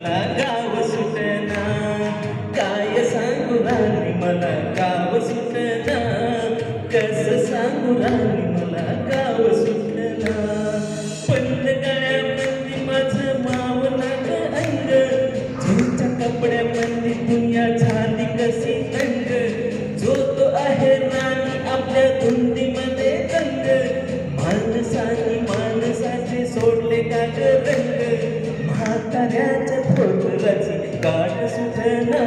मला गाव सुटना काय सांगू राणी मला गाव सुटना कस सांगू राणी വച്ച് കാലസുധന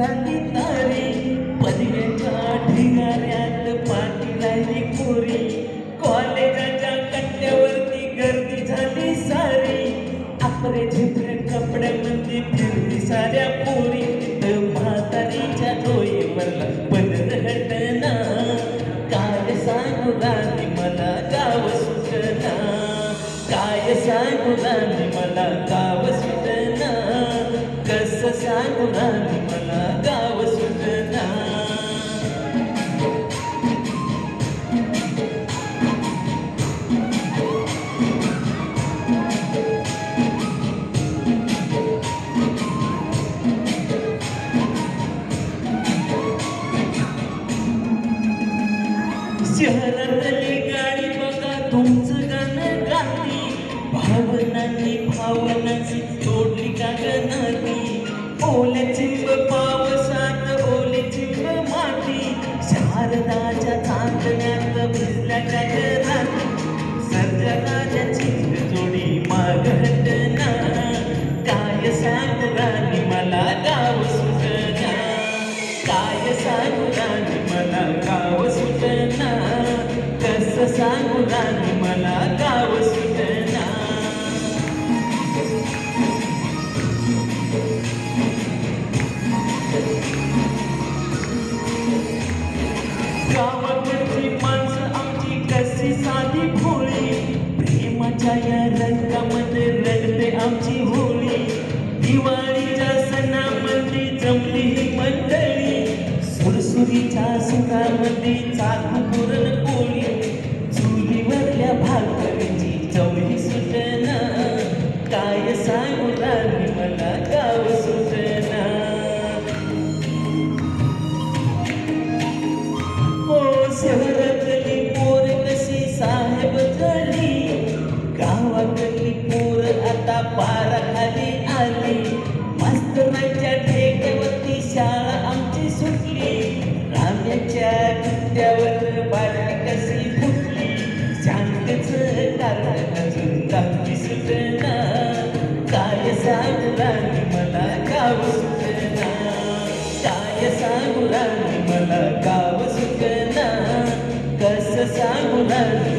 त्यात झाली तारी पदव्याच्या ढिगाऱ्यात पाठी राहिली कोरी कॉलेजाच्या कट्ट्यावरती गर्दी झाली सारी. आपले झिपरे कपड्यामध्ये फिरली साऱ्या पोरी. तर म्हातारीच्या मला पदर हटना काय सांगू राणी मला गाव सुटना. काय सांगू राणी मला गाव सुटना. कस सांगू राणी मला शहरातली गाडी बघा तुमचं गाणं गाती भावनांनी भावनाची तोडली का गणाती? ओले चिंब पावसात ओले चिंब माती. शारदाच्या चांदण्यात भिजल्या का राती सर्जनाच्या चिंब जोडी मागटना काय सांगू राणी? सांगू राणी मला गाव पाराखाली मास्तरांच्या ठेक्यावरती शाळा आमची सुटली. राम्याच्या कुत्त्यावर बाटली कशी फुटली. शांतच कारण अजून दाखली सुटना. काय सांगू राणी मला गाव सुटना. काय सांगू राणी मला गाव सुटना. कस सांगू राणी